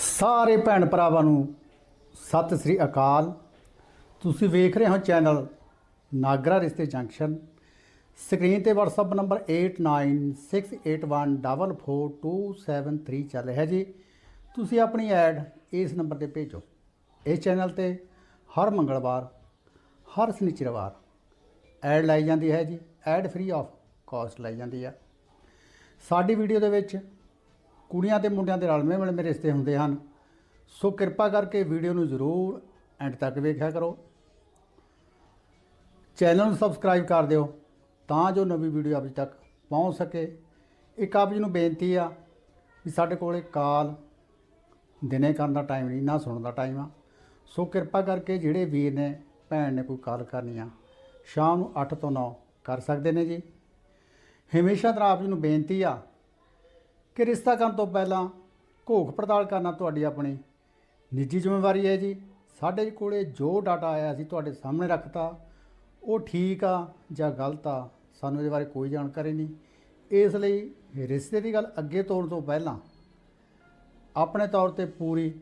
ਸਾਰੇ ਭੈਣ ਭਰਾਵਾਂ ਨੂੰ ਸਤਿ ਸ੍ਰੀ ਅਕਾਲ। ਤੁਸੀਂ ਵੇਖ ਰਹੇ ਹੋ ਚੈਨਲ ਨਾਗਰਾ ਰਿਸ਼ਤੇ ਜੰਕਸ਼ਨ। ਸਕਰੀਨ ਤੇ WhatsApp ਨੰਬਰ 8968144273 ਚੱਲ ਰਿਹਾ ਜੀ। ਤੁਸੀਂ ਆਪਣੀ ਐਡ ਇਸ ਨੰਬਰ ਤੇ ਭੇਜੋ। ਇਸ ਚੈਨਲ ਤੇ ਹਰ ਮੰਗਲਵਾਰ, ਹਰ ਸ਼ਨੀਚਰਵਾਰ ਐਡ ਲਾਈ ਜਾਂਦੀ ਹੈ ਜੀ। ਐਡ ਫ੍ਰੀ ਆਫ ਕਾਸਟ ਲਾਈ ਜਾਂਦੀ ਹੈ ਸਾਡੀ ਵੀਡੀਓ ਦੇ ਵਿੱਚ ਕੁੜੀਆਂ ਤੇ ਮੁੰਡਿਆਂ ਦੇ ਰਲਵੇਂ ਮਿਲਵੇਂ ਰਿਸ਼ਤੇ ਹੁੰਦੇ ਹਨ। ਸੋ ਕਿਰਪਾ ਕਰਕੇ ਵੀਡੀਓ ਨੂੰ ਜ਼ਰੂਰ ਐਂਡ ਤੱਕ ਵੇਖਿਆ ਕਰੋ। ਚੈਨਲ ਨੂੰ ਸਬਸਕ੍ਰਾਈਬ ਕਰ ਦਿਓ ਤਾਂ ਜੋ ਨਵੀਂ ਵੀਡੀਓ ਆਪ ਜੀ ਤੱਕ ਪਹੁੰਚ ਸਕੇ। ਇੱਕ ਆਪ ਜੀ ਨੂੰ ਬੇਨਤੀ ਆ ਵੀ ਸਾਡੇ ਕੋਲੇ ਕਾਲ ਦਿਨੇ ਕਰਨ ਦਾ ਟਾਈਮ ਨਹੀਂ, ਨਾ ਸੁਣਨ ਦਾ ਟਾਈਮ ਆ। ਸੋ ਕਿਰਪਾ ਕਰਕੇ ਜਿਹੜੇ ਵੀਰ ਨੇ, ਭੈਣ ਨੇ ਕੋਈ ਕਾਲ ਕਰਨੀ ਆ, ਸ਼ਾਮ ਨੂੰ 8 ਤੋਂ 9 ਕਰ ਸਕਦੇ ਨੇ ਜੀ। ਹਮੇਸ਼ਾ ਤਰ੍ਹਾਂ ਆਪ ਜੀ ਨੂੰ ਬੇਨਤੀ ਆ ਕਿ ਰਿਸ਼ਤਾ ਕਰਨ ਤੋਂ ਪਹਿਲਾਂ ਘੋਖ ਪੜਤਾਲ ਕਰਨਾ ਤੁਹਾਡੀ ਆਪਣੀ ਨਿੱਜੀ ਜ਼ਿੰਮੇਵਾਰੀ ਹੈ ਜੀ। ਸਾਡੇ ਕੋਲੇ ਜੋ ਡਾਟਾ ਆਇਆ ਸੀ ਤੁਹਾਡੇ ਸਾਹਮਣੇ ਰੱਖਤਾ, ਉਹ ਠੀਕ ਆ ਜਾਂ ਗਲਤ ਆ, ਸਾਨੂੰ ਇਹਦੇ ਬਾਰੇ ਕੋਈ ਜਾਣਕਾਰੀ ਨਹੀਂ। ਇਸ ਲਈ ਰਿਸ਼ਤੇ ਦੀ ਗੱਲ ਅੱਗੇ ਤੋਰਨ ਤੋਂ ਪਹਿਲਾਂ ਆਪਣੇ ਤੌਰ ਤੇ ਪੂਰੀ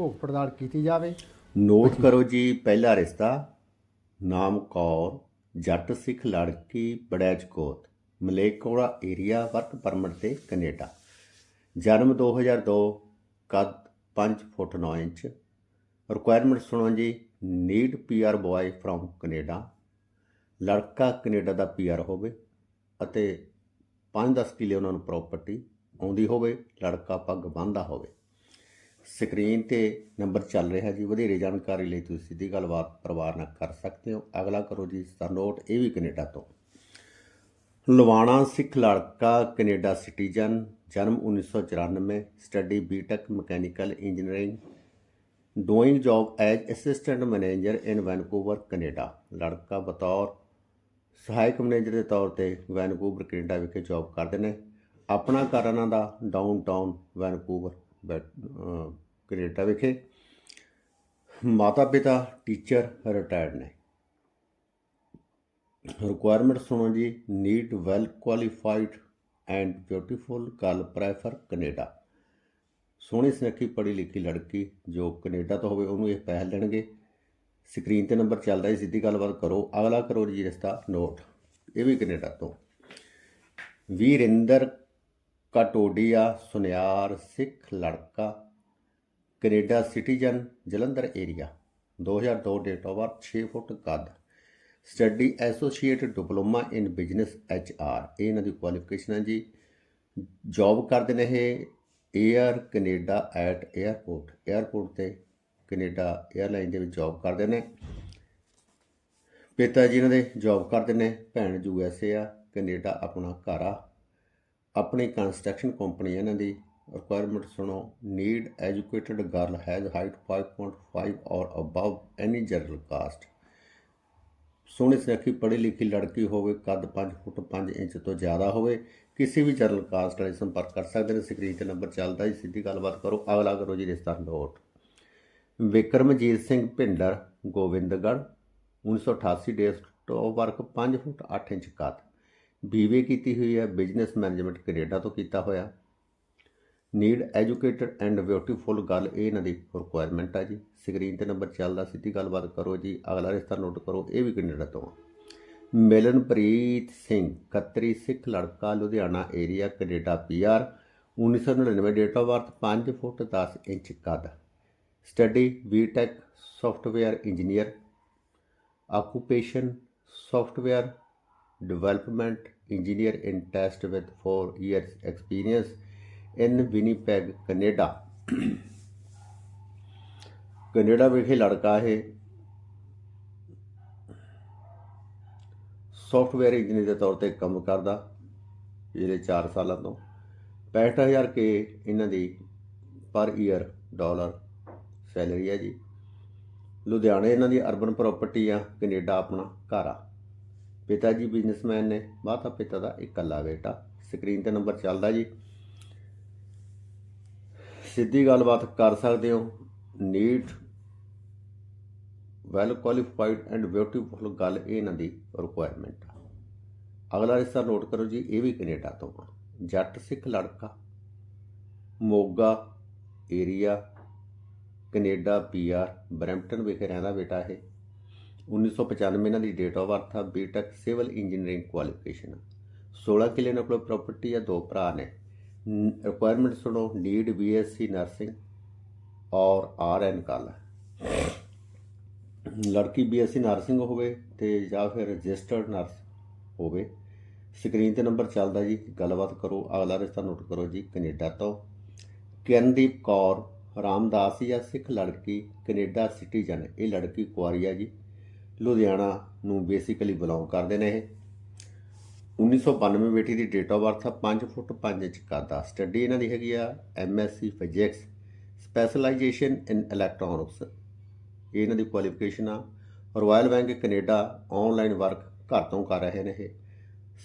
ਘੋਖ ਪੜਤਾਲ ਕੀਤੀ ਜਾਵੇ। ਨੋਟ ਕਰੋ ਜੀ, ਪਹਿਲਾ ਰਿਸ਼ਤਾ ਨਾਮ ਕੌਰ, ਜੱਟ ਸਿੱਖ ਲੜਕੀ ਬੜੈਜ ਕੋਤ ਮਲੇਕੋੜਾ ਏਰੀਆ ਵਰਕ ਪਰਮਿਟ ਤੇ ਕੈਨੇਡਾ। ਜਨਮ 2002 ਕੱਦ 5 ਫੁੱਟ 9 ਇੰਚ। ਰਿਕੁਆਇਰਮੈਂਟ ਸੁਣੋ ਜੀ need PR boy from Canada ਲੜਕਾ ਕੈਨੇਡਾ ਦਾ ਪੀਆਰ ਹੋਵੇ ਅਤੇ 5-10 ਕਿਲੇ ਉਹਨਾਂ ਨੂੰ ਪ੍ਰਾਪਰਟੀ ਆਉਂਦੀ ਹੋਵੇ, ਲੜਕਾ ਪੱਗ ਬੰਨ੍ਹਦਾ ਹੋਵੇ। ਸਕਰੀਨ ਤੇ ਨੰਬਰ ਚੱਲ ਰਿਹਾ ਜੀ, ਵਧੇਰੇ ਜਾਣਕਾਰੀ ਲਈ ਤੁਸੀਂ ਸਿੱਧੀ ਗੱਲਬਾਤ ਪਰਿਵਾਰ ਨਾਲ ਕਰ ਸਕਦੇ ਹੋ। ਅਗਲਾ ਕਰੋ ਜੀ, ਸਰ ਨੋਟ, ਇਹ ਵੀ ਕੈਨੇਡਾ ਤੋਂ। ਲਵਾਣਾ ਸਿੱਖ ਲੜਕਾ ਕੈਨੇਡਾ ਸਿਟੀਜ਼ਨ ਜਨਮ 1994 study BTech mechanical engineering, doing job as assistant manager in Vancouver, Canada. ਲੜਕਾ ਬਤੌਰ ਸਹਾਇਕ ਮੈਨੇਜਰ ਦੇ ਤੌਰ ਤੇ ਵੈਨਕੂਵਰ, ਕੈਨੇਡਾ ਵਿਖੇ ਜੌਬ ਕਰਦੇ ਨੇ। ਆਪਣਾ ਘਰ ਇਹਨਾਂ ਦਾ ਡਾਊਨਟਾਊਨ ਵੈਨਕੂਵਰ ਬੈ- ਅਹ ਕੈਨੇਡਾ ਵਿਖੇ। ਮਾਤਾ ਪਿਤਾ ਟੀਚਰ ਰਿਟਾਇਰਡ ਨੇ। ਰਿਕੁਆਇਰਮੈਂਟ ਸੁਣੋ ਜੀ need well qualified and beautiful girl prefer Canada. ਸੋਹਣੀ ਸੁਨੱਖੀ ਪੜ੍ਹੀ ਲਿਖੀ ਲੜਕੀ, ਜੋ ਕੈਨੇਡਾ ਤੋਂ ਹੋਵੇ ਉਹਨੂੰ ਇਹ ਪਹਿਲ ਦੇਣਗੇ। ਸਕਰੀਨ ਤੇ ਨੰਬਰ ਚੱਲਦਾ ਹੈ ਸਿੱਧੀ ਗੱਲਬਾਤ ਕਰੋ। ਅਗਲਾ ਕਰੋ ਜੀ ਰਿਸ਼ਤਾ ਨੋਟ। ਇਹ ਵੀ ਕੈਨੇਡਾ ਤੋਂ। ਵੀਰਿੰਦਰ ਕਟੋਡੀਆ, ਸੁਨਿਆਰ ਸਿੱਖ ਲੜਕਾ, Canada citizen, Jalandhar area. 2002 date of birth 6 foot ਕੱਦ। Study associate diploma in business H R ਇਹ ਇਹਨਾਂ ਦੀ ਕੁਆਲੀਫਿਕੇਸ਼ਨ ਹੈ ਜੀ। ਜੌਬ ਕਰਦੇ ਨੇ ਇਹ air Canada at airport airport ਤੇ ਕੈਨੇਡਾ 에ਅਰਲਾਈਨ ਦੇ ਵਿੱਚ ਜੌਬ ਕਰਦੇ ਨੇ। ਪਿਤਾ ਜੀ ਇਹਨਾਂ ਦੇ ਜੌਬ ਕਰਦੇ ਨੇ। ਭੈਣ ਯੂ ਐਸ ਏ ਆ। ਕੈਨੇਡਾ ਆਪਣਾ ਘਰ ਆ। ਆਪਣੀ ਕੰਸਟਰਕਸ਼ਨ ਕੰਪਨੀ ਇਹਨਾਂ ਦੀ। ਰਿਕੁਆਇਰਮੈਂਟ ਸੁਣੋ। Need educated girl has height 5.5 or above. Any general caste ਸੋਹਣੀ ਸੁਨੱਖੀ ਪੜ੍ਹੀ ਲਿਖੀ ਲੜਕੀ ਹੋਵੇ, ਕੱਦ 5 ਫੁੱਟ 5 ਇੰਚ ਤੋਂ ਜ਼ਿਆਦਾ ਹੋਵੇ, ਕਿਸੇ ਵੀ ਜਰਨਲ ਕਾਸਟ ਵਾਲੇ ਸੰਪਰਕ ਕਰ ਸਕਦੇ ਨੇ। ਸਕਰੀਨ ਤੇ ਨੰਬਰ ਚੱਲਦਾ ਹੈ ਸਿੱਧੀ ਗੱਲਬਾਤ ਕਰੋ। ਅਗਲਾ ਕਰੋ ਜੀ ਰਿਸ਼ਤਾ note. Vikramjit Singh Bhinder Gobindgarh 1988 date of work 5 foot 8 inch ਕੱਦ। ਬੀਵੇ ਕੀਤੀ ਹੋਈ ਹੈ ਬਿਜ਼ਨਸ ਮੈਨੇਜਮੈਂਟ ਕੈਨੇਡਾ ਤੋਂ ਕੀਤਾ ਹੋਇਆ। ਨੀਡ ਐਜੂਕੇਟਡ ਐਂਡ ਬਿਊਟੀਫੁਲ ਗੱਲ ਇਹ ਇਹਨਾਂ ਦੀ ਰਿਕੁਆਇਰਮੈਂਟ ਆ ਜੀ। ਸਕਰੀਨ ਤੇ ਨੰਬਰ ਚੱਲਦਾ, ਸਿੱਧੀ ਗੱਲਬਾਤ ਕਰੋ ਜੀ। ਅਗਲਾ ਰਿਸ਼ਤਾ ਨੋਟ ਕਰੋ, ਇਹ ਵੀ ਕੈਨੇਡਾ ਤੋਂ ਆ। ਮਿਲਨਪ੍ਰੀਤ ਸਿੰਘ ਖੱਤਰੀ ਸਿੱਖ ਲੜਕਾ, Ludhiana area Canada PR 1999 date of birth 5 foot 10 inch ਕੱਦ। Study B Tech software engineer occupation software development engineer in test with 4 years experience in Winnipeg, Canada. Canada ਵਿਖੇ ਲੜਕਾ ਹੈ ਸੌਫਟਵੇਅਰ ਇੰਜੀਨੀਅਰ ਦੇ ਤੌਰ ਤੇ ਕੰਮ ਕਰਦਾ ਪਿਛਲੇ 4 ਸਾਲਾਂ ਤੋਂ। 65000 ਕੇ ਇਹਨਾਂ ਦੀ ਪਰ ਈਅਰ ਡਾਲਰ ਸੈਲਰੀ ਹੈ ਜੀ। ਲੁਧਿਆਣੇ ਇਹਨਾਂ ਦੀ ਅਰਬਨ ਪ੍ਰਾਪਰਟੀ ਆ, ਕੈਨੇਡਾ ਆਪਣਾ ਘਰ ਆ। ਪਿਤਾ ਜੀ ਬਿਜ਼ਨਸਮੈਨ ਨੇ ਮਾਤਾ ਪਿਤਾ ਦਾ ਇਕੱਲਾ ਬੇਟਾ। ਸਕਰੀਨ ਤੇ ਨੰਬਰ ਚੱਲਦਾ ਜੀ। ਸਿੱਧੀ ਗੱਲਬਾਤ ਕਰ ਸਕਦੇ ਹੋ। Neat well qualified and beautiful ਗੱਲ ਇਹ ਇਹਨਾਂ ਦੀ ਰਿਕੁਆਇਰਮੈਂਟ ਆ। ਅਗਲਾ ਹਿੱਸਾ ਨੋਟ ਕਰੋ ਜੀ, ਇਹ ਵੀ ਕੈਨੇਡਾ ਤੋਂ ਆ। ਜੱਟ ਸਿੱਖ ਲੜਕਾ, Moga area Canada PR Brampton ਵਿਖੇ ਰਹਿੰਦਾ ਬੇਟਾ ਇਹ। 1995 ਇਹਨਾਂ ਦੀ ਡੇਟ ਆਫ ਬਰਥ ਆ ਬੀਟੈਕ ਸਿਵਲ ਇੰਜੀਨੀਅਰਿੰਗ ਕੁਆਲੀਫਿਕੇਸ਼ਨ 16 ਕਿਲੇ ਨਾਲ ਕੋਲ ਪ੍ਰਾਪਰਟੀ ਆ, ਦੋ ਭਰਾ ਨੇ। ਰਿਕੁਆਇਰਮੈਂਟ ਸੁਣੋ need BSc nursing or RN ਕਾਲ। ਲੜਕੀ ਬੀਐਸਸੀ ਨਰਸਿੰਗ ਹੋਵੇ ਤੇ ਜਾਂ ਫਿਰ ਰਜਿਸਟਰਡ ਨਰਸ ਹੋਵੇ ਸਕਰੀਨ ਤੇ ਨੰਬਰ ਚੱਲਦਾ ਜੀ, ਗੱਲਬਾਤ ਕਰੋ, ਅਗਲਾ ਰਿਸ਼ਤਾ ਨੋਟ ਕਰੋ ਜੀ, ਕੈਨੇਡਾ ਤੋਂ। ਕਿਰਨਦੀਪ ਕੌਰ, ਰਾਮਦਾਸ ਜਾਂ ਸਿੱਖ ਲੜਕੀ, ਕੈਨੇਡਾ ਸਿਟੀਜ਼ਨ, ਇਹ ਲੜਕੀ ਕੁਆਰੀਆ ਜੀ, ਲੁਧਿਆਣਾ ਨੂੰ ਬੇਸਿਕਲੀ ਬਿਲੋਂਗ ਕਰਦੇ ਨੇ ਇਹ। 1992 ਬੇਟੀ ਦੀ ਡੇਟ ਆਫ ਬਰਥ ਆ 5 ਫੁੱਟ 5 ਇੰਚ ਕੱਦ ਆ ਸਟੱਡੀ ਇਹਨਾਂ ਦੀ ਹੈਗੀ ਆ MSc physics specialization in electronics ਇਹ ਇਹਨਾਂ ਦੀ ਕੁਆਲੀਫਿਕੇਸ਼ਨ ਆ। Royal bank Canada online work ਘਰ ਤੋਂ ਕਰ ਰਹੇ ਨੇ ਇਹ।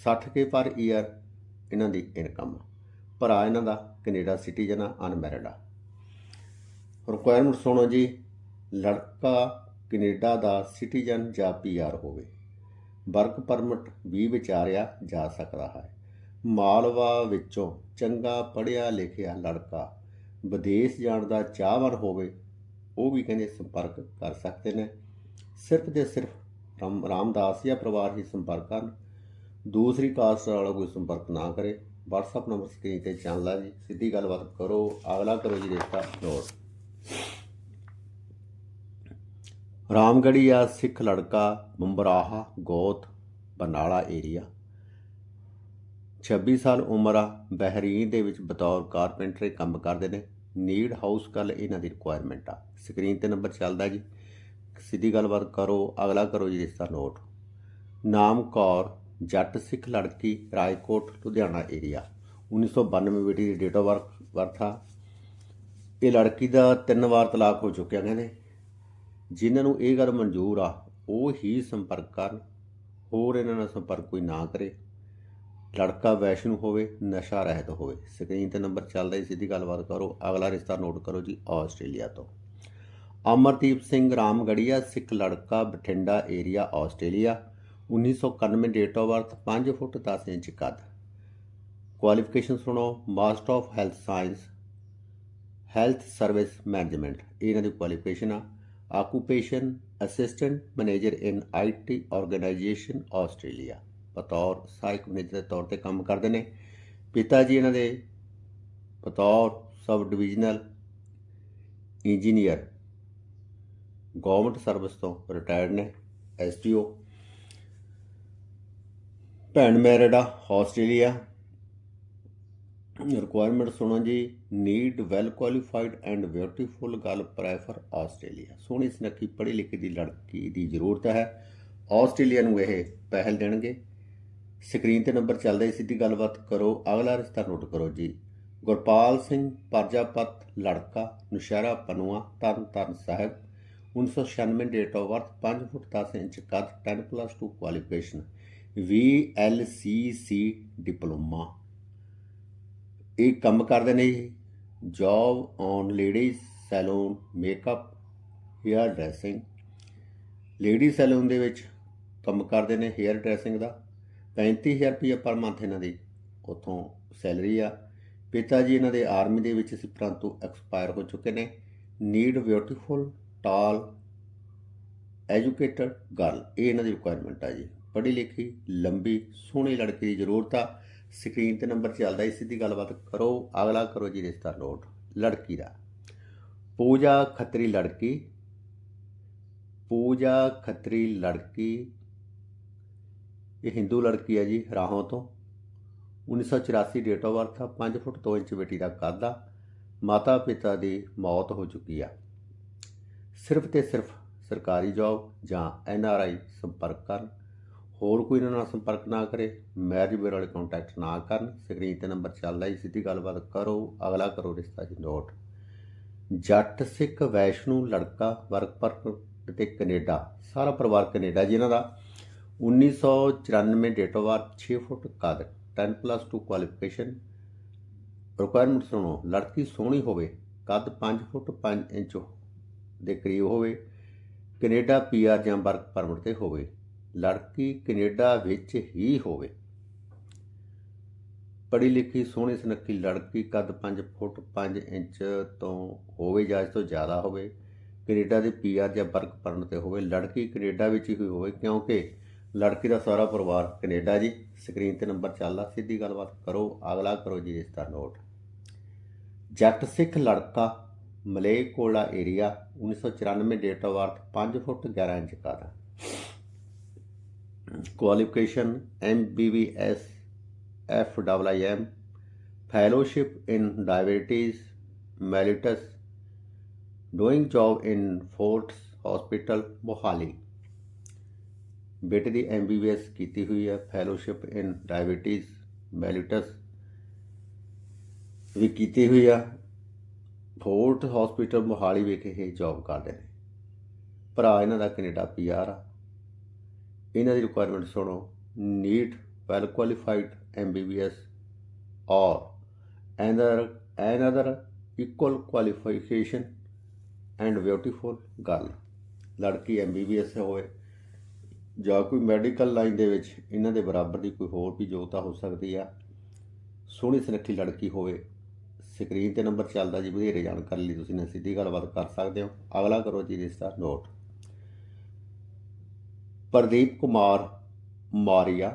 60 ਕੇ ਪਰ ਈਅਰ ਇਹਨਾਂ ਦੀ ਇਨਕਮ ਭਰਾ ਇਹਨਾਂ ਦਾ ਕੈਨੇਡਾ ਸਿਟੀਜ਼ਨ ਆ ਅਨਮੈਰਿਡ ਆ। ਰਿਕੁਆਇਰਮੈਂਟ ਸੁਣੋ ਜੀ, ਲੜਕਾ ਕੈਨੇਡਾ ਦਾ ਸਿਟੀਜ਼ਨ ਜਾਂ ਪੀਆਰ ਹੋਵੇ। ਵਰਕ ਪਰਮਿਟ ਵੀ ਵਿਚਾਰਿਆ ਜਾ ਸਕਦਾ ਹੈ। ਮਾਲਵਾ ਵਿੱਚੋਂ ਚੰਗਾ ਪੜ੍ਹਿਆ ਲਿਖਿਆ ਲੜਕਾ ਵਿਦੇਸ਼ ਜਾਣ ਦਾ ਚਾਹਵਾਨ ਹੋਵੇ, ਉਹ ਵੀ ਕਹਿੰਦੇ ਸੰਪਰਕ ਕਰ ਸਕਦੇ ਨੇ। ਸਿਰਫ ਤੇ ਸਿਰਫ ਰਾਮ, ਰਾਮਦਾਸ ਜਾਂ ਪਰਿਵਾਰ ਹੀ ਸੰਪਰਕ ਕਰਨ। ਦੂਸਰੀ ਕਾਸਟ ਵਾਲਾ ਕੋਈ ਸੰਪਰਕ ਨਾ ਕਰੇ। WhatsApp ਨੰਬਰ ਸਕਰੀਨ ਤੇ ਚੱਲਦਾ ਜੀ। ਸਿੱਧੀ ਗੱਲਬਾਤ ਕਰੋ। ਅਗਲਾ ਕਰੋ ਜੀ ਰਿਸ਼ਤਾ ਨੋਟ ਰਾਮਗੜੀ ਆ ਸਿੱਖ ਲੜਕਾ ਬੰਬਰਾਹਾ ਗੋਤ ਬਰਨਾਲਾ ਏਰੀਆ 26 ਸਾਲ ਉਮਰ ਆ, ਬਹਿਰੀਨ ਦੇ ਵਿੱਚ ਬਤੌਰ ਕਾਰਪੈਂਟਰ ਕੰਮ ਕਰਦੇ ਨੇ। ਨੀਡ ਹਾਊਸ ਕੱਲ ਇਹਨਾਂ ਦੀ ਰਿਕੁਆਇਰਮੈਂਟ ਆ। ਸਕਰੀਨ ਤੇ ਨੰਬਰ ਚੱਲਦਾ ਜੀ। ਸਿੱਧੀ ਗੱਲਬਾਤ ਕਰੋ, ਅਗਲਾ ਕਰੋ ਜੀ ਰਿਸ਼ਤਾ ਨੋਟ। ਨਾਮ ਕੌਰ, ਜੱਟ ਸਿੱਖ ਲੜਕੀ, ਰਾਏਕੋਟ, ਲੁਧਿਆਣਾ ਏਰੀਆ 1992 ਬੇਟੀ ਦੀ ਡੇਟ ਆਫ ਬਰਥ ਆ। ਇਹ ਲੜਕੀ ਦਾ ਤਿੰਨ ਵਾਰ ਤਲਾਕ ਹੋ ਚੁੱਕਿਆ ਕਹਿੰਦੇ ਜਿਨ੍ਹਾਂ ਨੂੰ ਇਹ ਗੱਲ ਮਨਜ਼ੂਰ ਆ, ਉਹ ਹੀ ਸੰਪਰਕ ਕਰਨ, ਹੋਰ ਇਹਨਾਂ ਨਾਲ ਸੰਪਰਕ ਕੋਈ ਨਾ ਕਰੇ। ਲੜਕਾ ਵੈਸ਼ਨੂ ਹੋਵੇ, ਨਸ਼ਾ ਰਹਿਤ ਹੋਵੇ। ਸਕਰੀਨ ਤੇ ਨੰਬਰ ਚੱਲਦਾ ਹੈ ਸਿੱਧੀ ਗੱਲਬਾਤ ਕਰੋ। ਅਗਲਾ ਰਿਸ਼ਤਾ ਨੋਟ ਕਰੋ ਜੀ, ਆਸਟ੍ਰੇਲੀਆ ਤੋਂ। ਅਮਰਦੀਪ ਸਿੰਘ ਰਾਮਗੜੀਆ, ਸਿੱਖ ਲੜਕਾ, Bathinda area Australia. 1991 date of birth 5 foot 10 inch ਕੱਦ। ਕੁਆਲੀਫਿਕੇਸ਼ਨ ਸੁਣੋ master of health science health service management ਇਹਨਾਂ ਦੀ ਕੁਆਲੀਫਿਕੇਸ਼ਨ ਆ। Occupation assistant manager in IT organisation Australia ਬਤੌਰ ਸਹਾਇਕ ਮੈਨੇਜਰ ਦੇ ਤੌਰ ਤੇ ਕੰਮ ਕਰਦੇ ਨੇ। ਪਿਤਾ ਜੀ ਇਹਨਾਂ ਦੇ ਬਤੌਰ sub divisional engineer government service ਤੋਂ ਰਿਟਾਇਰਡ ਨੇ ਐਸਟੀਓ ਭੈਣ ਮੈਰਿਡਾ ਆਸਟ੍ਰੇਲੀਆ ਰਿਕੁਆਇਰਮੈਂਟ ਸੁਣੋ ਜੀ need well qualified and beautiful girl prefer Australia ਸੋਹਣੀ ਸੁਨੱਖੀ ਪੜ੍ਹੀ ਲਿਖੀ ਦੀ ਲੜਕੀ ਦੀ ਜ਼ਰੂਰਤ ਹੈ। ਆਸਟ੍ਰੇਲੀਆ ਨੂੰ ਇਹ ਪਹਿਲ ਦੇਣਗੇ। ਸਕਰੀਨ ਤੇ ਨੰਬਰ ਚੱਲਦਾ ਹੈ ਸਿੱਧੀ ਗੱਲਬਾਤ ਕਰੋ। ਅਗਲਾ ਰਿਸ਼ਤਾ ਨੋਟ ਕਰੋ ਜੀ। ਗੁਰਪਾਲ ਸਿੰਘ ਪਰਜਾਪਤ, ਲੜਕਾ, Naushehra, Pannuan, Tarn Taran Sahib 1996 date of birth 5 foot 10 inch ਕੱਦ 10 ਪਲੱਸ 2 ਕੁਆਲੀਫਿਕੇਸ਼ਨ VLCC ਡਿਪਲੋਮਾ ਇਹ ਕੰਮ ਕਰਦੇ ਨੇ job on ladies salon makeup hair dressing lady salon ਦੇ ਵਿੱਚ ਕੰਮ ਕਰਦੇ ਨੇ ਹੇਅਰ ਡਰੈਸਿੰਗ ਦਾ। 35000 ਰੁਪਏ ਪਰ ਮੰਥ ਇਹਨਾਂ ਦੀ ਉਥੋਂ ਸੈਲਰੀ ਆ। ਪਿਤਾ ਜੀ ਇਹਨਾਂ ਦੇ ਆਰਮੀ ਦੇ ਵਿੱਚ ਸੀ, ਪਰੰਤੂ ਐਕਸਪਾਇਰ ਹੋ ਚੁੱਕੇ ਨੇ। Need beautiful tall educated girl ਇਹ ਇਹਨਾਂ ਦੀ ਰਿਕੁਆਇਰਮੈਂਟ ਆ ਜੀ। ਪੜ੍ਹੀ ਲਿਖੀ, ਲੰਬੀ, ਸੋਹਣੀ ਲੜਕੀ ਦੀ ਜ਼ਰੂਰਤ ਆ। ਸਕਰੀਨ ਤੇ ਨੰਬਰ ਚੱਲਦਾ ਇਸ ਦੀ ਗੱਲਬਾਤ ਕਰੋ। ਅਗਲਾ ਕਰੋ ਜੀ ਰਿਸ਼ਤਾ ਨੋਟ, ਲੜਕੀ ਦਾ। ਪੂਜਾ ਖੱਤਰੀ ਲੜਕੀ, ਪੂਜਾ ਖੱਤਰੀ ਲੜਕੀ, ਇਹ ਹਿੰਦੂ ਲੜਕੀ ਹੈ ਜੀ, ਰਾਹੋਂ ਤੋਂ। 1984 ਡੇਟ ਆਫ ਬਰਥ ਆ 5 ਫੁੱਟ 2 ਇੰਚ ਬੇਟੀ ਦਾ ਕੱਦ ਆ ਮਾਤਾ ਪਿਤਾ ਦੀ ਮੌਤ ਹੋ ਚੁੱਕੀ ਆ। ਸਿਰਫ ਤੇ ਸਿਰਫ ਸਰਕਾਰੀ ਜੌਬ ਜਾਂ ਐਨ ਆਰ ਆਈ ਸੰਪਰਕ ਕਰਨ ਹੋਰ ਕੋਈ ਇਹਨਾਂ ਨਾਲ ਸੰਪਰਕ ਨਾ ਕਰੇ ਮੈਰਿਜ ਬਿਊਰੋ ਵਾਲੇ ਕੰਟੈਕਟ ਨਾ ਕਰਨ ਸਕਰੀਨ ਤੇ ਨੰਬਰ ਚੱਲਦਾ ਹੈ ਸਿੱਧੀ ਗੱਲਬਾਤ ਕਰੋ, ਅਗਲਾ ਕਰੋ ਰਿਸ਼ਤਾ ਜੀ ਨੋਟ ਜੱਟ ਸਿੱਖ, ਵੈਸ਼ਨੂ, ਲੜਕਾ ਵਰਕ ਪਰਮਿਟ ਤੇ ਕੈਨੇਡਾ, ਸਾਰਾ ਪਰਿਵਾਰ ਕੈਨੇਡਾ ਜੀ ਇਹਨਾਂ ਦਾ। 1994 ਡੇਟ ਆਫ ਬਰਥ 6 ਫੁੱਟ ਕੱਦ 10 ਪਲੱਸ 2 ਕੁਆਲੀਫਿਕੇਸ਼ਨ ਰਿਕੁਆਇਰਮੈਂਟ ਸੁਣੋ, ਲੜਕੀ ਸੋਹਣੀ ਹੋਵੇ, ਕੱਦ 5 ਫੁੱਟ 5 ਇੰਚ ਦੇ ਕਰੀਬ ਹੋਵੇ, ਕੈਨੇਡਾ ਪੀਆਰ ਜਾਂ ਵਰਕ ਪਰਮਿਟ ਤੇ ਹੋਵੇ। ਲੜਕੀ ਕੈਨੇਡਾ ਵਿੱਚ ਹੀ ਹੋਵੇ। ਪੜ੍ਹੀ ਲਿਖੀ ਸੋਹਣੀ ਸੁਨੱਖੀ ਲੜਕੀ ਕੱਦ 5 ਫੁੱਟ 5 ਇੰਚ ਤੋਂ ਹੋਵੇ ਜਾਂ ਇਸ ਤੋਂ ਜ਼ਿਆਦਾ ਹੋਵੇ, ਕੈਨੇਡਾ ਦੇ ਪੀਆਰ ਜਾਂ ਵਰਕ ਪਰਮਿਟ ਤੇ ਹੋਵੇ, ਲੜਕੀ ਕੈਨੇਡਾ ਵਿੱਚ ਹੀ ਹੋਵੇ, ਕਿਉਂਕਿ ਲੜਕੀ ਦਾ ਸਾਰਾ ਪਰਿਵਾਰ ਕੈਨੇਡਾ ਜੀ। ਸਕਰੀਨ ਤੇ ਨੰਬਰ ਚੱਲਦਾ ਸਿੱਧੀ ਗੱਲਬਾਤ ਕਰੋ, ਅਗਲਾ ਕਰੋ ਜੀ ਰਿਸ਼ਤਾ ਨੋਟ। ਜੱਟ ਸਿੱਖ ਲੜਕਾ ਮਲੇਕੋਲਾ area 1994 date of birth 5 foot 11 inch ਕੱਦ qualification MBBS FIM fellowship in diabetes mellitus doing job in Fortis hospital Mohali ਬੇਟੇ ਦੀ ਐਮਬੀਬੀਐਸ ਕੀਤੀ ਹੋਈ ਹੈ ਫੈਲੋਸ਼ਿਪ ਇਨ ਡਾਇਬੀਟੀਜ਼ ਮੈਲਿਟਸ ਵੀ ਕੀਤੀ ਹੋਈ ਆ। ਫੋਰਟ ਹਸਪੀਟਲ ਮੋਹਾਲੀ ਵਿਖੇ ਇਹ ਜੌਬ ਕਰਦੇ ਨੇ। ਭਰਾ ਇਹਨਾਂ ਦਾ ਕੈਨੇਡਾ ਪੀਆਰ ਆ। ਇਹਨਾਂ ਦੀ ਰਿਕੁਆਇਰਮੈਂਟ ਸੁਣੋ। Neat well qualified MBBS or another another equal qualification and beautiful girl ਲੜਕੀ ਐਮਬੀਬੀਐਸ ਹੋਵੇ ਜਾਂ ਕੋਈ ਮੈਡੀਕਲ ਲਾਈਨ ਦੇ ਵਿੱਚ ਇਹਨਾਂ ਦੇ ਬਰਾਬਰ ਦੀ ਕੋਈ ਹੋਰ ਵੀ ਯੋਗਤਾ ਹੋ ਸਕਦੀ ਆ। ਸੋਹਣੀ ਸੁਨੱਖੀ ਲੜਕੀ ਹੋਵੇ। ਸਕਰੀਨ ਤੇ ਨੰਬਰ ਚੱਲਦਾ ਜੀ, ਵਧੇਰੇ ਜਾਣਕਾਰੀ ਲਈ ਤੁਸੀਂ ਨਾਲ ਸਿੱਧੀ ਗੱਲਬਾਤ ਕਰ ਸਕਦੇ ਹੋ। ਅਗਲਾ ਕਰੋ ਜੀ ਰਿਸ਼ਤਾ ਨੋਟ ਪ੍ਰਦੀਪ ਕੁਮਾਰ, ਮਾਰੀਆ,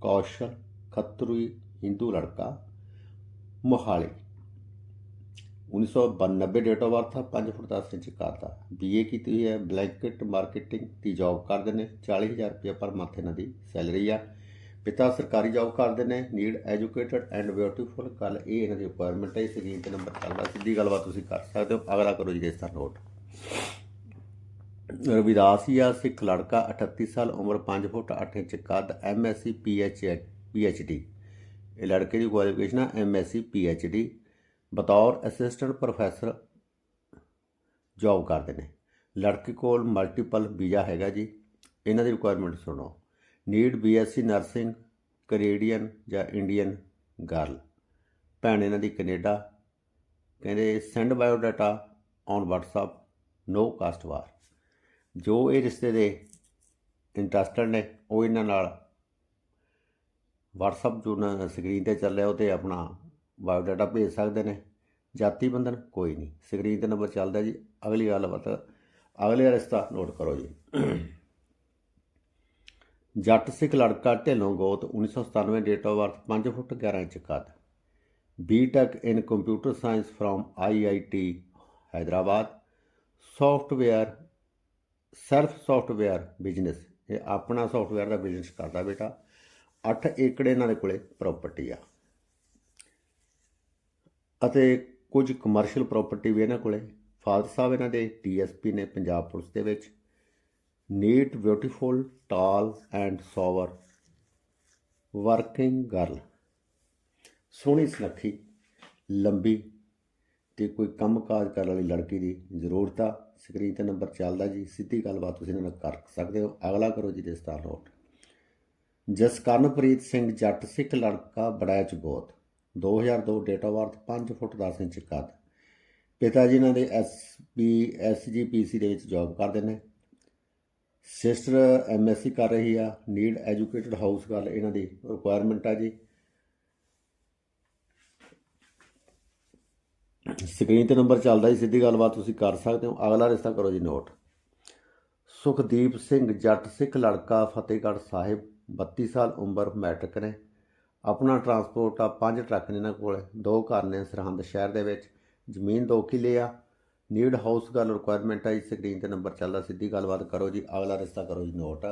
ਕੌਸ਼ਲ ਖੱਤਰੀ ਹਿੰਦੂ ਲੜਕਾ, ਮੋਹਾਲੀ। 1992 ਡੇਟ ਆਫ ਬਰਥ ਆ 5 ਫੁੱਟ 10 ਇੰਚ ਕਰਦਾ ਬੀਏ ਕੀਤੀ ਹੋਈ ਹੈ ਬਲੈਂਕਟ ਮਾਰਕੀਟਿੰਗ ਦੀ ਜੌਬ ਕਰਦੇ ਨੇ 40000 ਰੁਪਏ ਪਰ ਮੰਥ ਇਹਨਾਂ ਦੀ ਸੈਲਰੀ ਆ। ਪਿਤਾ ਸਰਕਾਰੀ ਜੌਬ ਕਰਦੇ ਨੇ need educated and beautiful girl ਇਹ ਇਹਨਾਂ ਦੀ ਰਿਕੁਆਇਰਮੈਂਟ ਹੈ ਸਕਰੀਨ ਤੇ ਨੰਬਰ ਚੱਲਦਾ, ਸਿੱਧੀ ਗੱਲਬਾਤ ਤੁਸੀਂ ਕਰ ਸਕਦੇ ਹੋ, ਅਗਲਾ ਕਰੋ ਜੀ ਰਿਸ਼ਤਾ ਨੋਟ ਰਵਿਦਾਸੀਆ ਸਿੱਖ ਲੜਕਾ 38 ਸਾਲ, ਉਮਰ 5 ਫੁੱਟ 8 ਇੰਚ ਕੱਦ ਐਮਐਸਸੀ ਪੀਐਚ ਪੀਐਚਡੀ ਇਹ ਲੜਕੇ ਦੀ ਕੁਆਲੀਫਿਕੇਸ਼ਨ ਹੈ ਐਮਐਸਸੀ ਪੀਐਚਡੀ ਬਤੌਰ ਅਸਿਸਟੈਂਟ ਪ੍ਰੋਫੈਸਰ ਜੌਬ ਕਰਦੇ ਨੇ। ਲੜਕੇ ਕੋਲ ਮਲਟੀਪਲ ਵੀਜ਼ਾ ਹੈਗਾ ਜੀ। ਇਹਨਾਂ ਦੀ ਰਿਕੁਆਇਰਮੈਂਟ ਸੁਣੋ। ਨੀਡ ਬੀਐਸਸੀ ਨਰਸਿੰਗ ਕੈਨੇਡੀਅਨ ਜਾਂ ਇੰਡੀਅਨ ਗਰਲ ਭੈਣ ਇਹਨਾਂ ਦੀ ਕੈਨੇਡਾ। ਕਹਿੰਦੇ send bio data on WhatsApp no caste bar ਜੋ ਇਹ ਰਿਸ਼ਤੇ ਦੇ ਇੰਟਰਸਟਡ ਨੇ, ਉਹ ਇਹਨਾਂ ਨਾਲ WhatsApp ਜੋ ਸਕਰੀਨ ਤੇ ਚੱਲਿਆ, ਉਹ ਤੇ ਆਪਣਾ ਬਾਇਓ ਡਾਟਾ ਭੇਜ ਸਕਦੇ ਨੇ। ਜਾਤੀ ਬੰਧਨ, ਕੋਈ ਨਹੀਂ। ਸਕਰੀਨ ਤੇ ਨੰਬਰ ਚੱਲਦਾ ਜੀ। ਅਗਲੀ ਗੱਲ ਬਤ ਅਗਲੇ ਰਿਸ਼ਤਾ ਨੋਟ ਕਰੋ ਜੀ। ਜੱਟ ਸਿੱਖ ਲੜਕਾ ਢਿੱਲੋਂ ਗੋਤ 1997 date of birth 5 foot 11 inch ਕੱਦ। B Tech in computer science from IIT Hyderabad software self software business ਇਹ ਆਪਣਾ ਸੌਫਟਵੇਅਰ ਦਾ ਬਿਜ਼ਨਸ ਕਰਦਾ ਬੇਟਾ। 8 ਏਕੜ ਇਹਨਾਂ ਦੇ ਕੋਲੇ ਪ੍ਰਾਪਰਟੀ ਆ। ਅਤੇ ਕੁਝ ਕਮਰਸ਼ੀਅਲ ਪ੍ਰਾਪਰਟੀ ਵੀ ਇਹਨਾਂ ਕੋਲੇ। ਫਾਦਰ ਸਾਹਿਬ ਇਹਨਾਂ ਦੇ ਡੀਐਸਪੀ ਨੇ ਪੰਜਾਬ ਪੁਲਿਸ ਦੇ ਵਿੱਚ। Neat beautiful tall and sober working girl ਸੋਹਣੀ ਸੁਨੱਖੀ, ਲੰਬੀ ਤੇ ਕੋਈ ਕੰਮਕਾਜ ਕਰਨ ਵਾਲੀ ਲੜਕੀ ਦੀ ਜ਼ਰੂਰਤ ਆ ਸਕਰੀਨ ਤੇ ਨੰਬਰ ਚੱਲਦਾ ਜੀ, ਸਿੱਧੀ ਗੱਲਬਾਤ ਤੁਸੀਂ ਇਹਨਾਂ ਨਾਲ ਕਰ ਸਕਦੇ ਹੋ, ਅਗਲਾ ਕਰੋ ਜੀ ਰਿਸ਼ਤਾ ਨੋਟ। ਜਸਕਰਨਪ੍ਰੀਤ ਸਿੰਘ ਜੱਟ, ਸਿੱਖ ਲੜਕਾ, ਬੜੈਚ ਗੋਤ 2002 date of birth 5 foot 10 inch ਕੱਦ। ਪਿਤਾ ਜੀ ਇਹਨਾਂ ਦੇ ਐਸਪੀ ਐਸਜੀਪੀਸੀ ਦੇ ਵਿੱਚ ਜੌਬ ਕਰਦੇ ਨੇ। ਸਿਸਟਰ ਐਮਐਸਸੀ ਕਰ ਰਹੀ ਆ ਨੀਡ ਐਜੂਕੇਟਡ ਹਾਊਸ ਗੱਲ ਇਹਨਾਂ ਦੀ ਰਿਕੁਆਇਰਮੈਂਟ ਆ ਜੀ। ਸਕਰੀਨ ਤੇ ਨੰਬਰ ਚੱਲਦਾ ਜੀ, ਸਿੱਧੀ ਗੱਲਬਾਤ ਤੁਸੀਂ ਕਰ ਸਕਦੇ ਹੋ। ਅਗਲਾ ਰਿਸ਼ਤਾ ਕਰੋ ਜੀ ਨੋਟ। ਸੁਖਦੀਪ ਸਿੰਘ ਜੱਟ ਸਿੱਖ ਲੜਕਾ, ਫਤਿਹਗੜ੍ਹ ਸਾਹਿਬ 32 ਸਾਲ ਉਮਰ ਮੈਟ੍ਰਿਕ ਨੇ। ਆਪਣਾ ਟਰਾਂਸਪੋਰਟ ਆ, ਪੰਜ ਟਰੱਕ ਨੇ ਇਹਨਾਂ ਕੋਲ। ਦੋ ਘਰ ਨੇ ਸਰਹੰਦ ਸ਼ਹਿਰ ਦੇ ਵਿੱਚ। ਜ਼ਮੀਨ ਦੋ ਕਿੱਲੇ ਆ। ਨੀਡ ਹਾਊਸ ਗੱਲ ਰਿਕੁਆਇਰਮੈਂਟ ਆ ਜੀ, ਸਕਰੀਨ ਤੇ ਨੰਬਰ ਚੱਲਦਾ, ਸਿੱਧੀ ਗੱਲਬਾਤ ਕਰੋ ਜੀ। ਅਗਲਾ ਰਿਸ਼ਤਾ ਕਰੋ ਜੀ ਨੋਟ।